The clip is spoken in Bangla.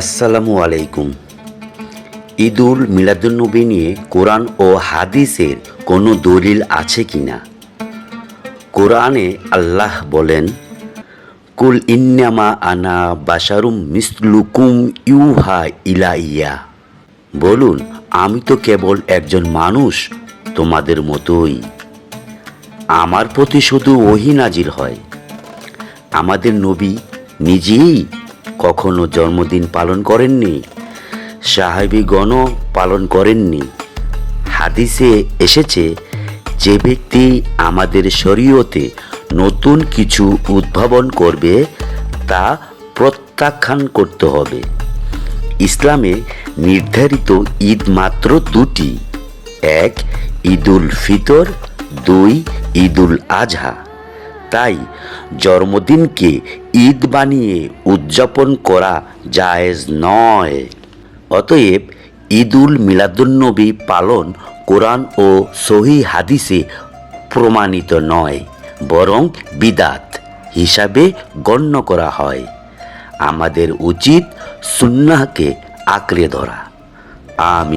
আসসালামু আলাইকুম। ঈদুল মিলাদুন্নবী নিয়ে কোরআন ও হাদিসের কোনো দলিল আছে কি না? কোরআনে আল্লাহ বলেন, কুল ইন্নামা আনা বাসারুম মিসলুকুম ইউহা ইলাইয়া। বলুন, আমি তো কেবল একজন মানুষ, তোমাদের মতোই। আমার প্রতি শুধু ওহি নাজির হয়। আমাদের নবী নিজেই কখনো জন্মদিন পালন করেননি, সাহাবিগণও পালন করেননি। হাদিসে এসেছে, যে ব্যক্তি আমাদের শরীয়তে নতুন কিছু উদ্ভাবন করবে, তা প্রত্যাখ্যান করতে হবে। ইসলামে নির্ধারিত ঈদ মাত্র দুটি, এক ঈদুল ফিতর, দুই ঈদুল আজহা তাই জন্মদিনকে ঈদ বানিয়ে উদযাপন করা জায়েজ নয়। অতএব ঈদুল মিলাদুন্নবী পালন কোরআন ও সহি হাদিসে প্রমাণিত নয়, বরং বিদাত হিসাবে গণ্য করা হয়। আমাদের উচিত সুন্নাহকে আঁকড়ে ধরা। আমি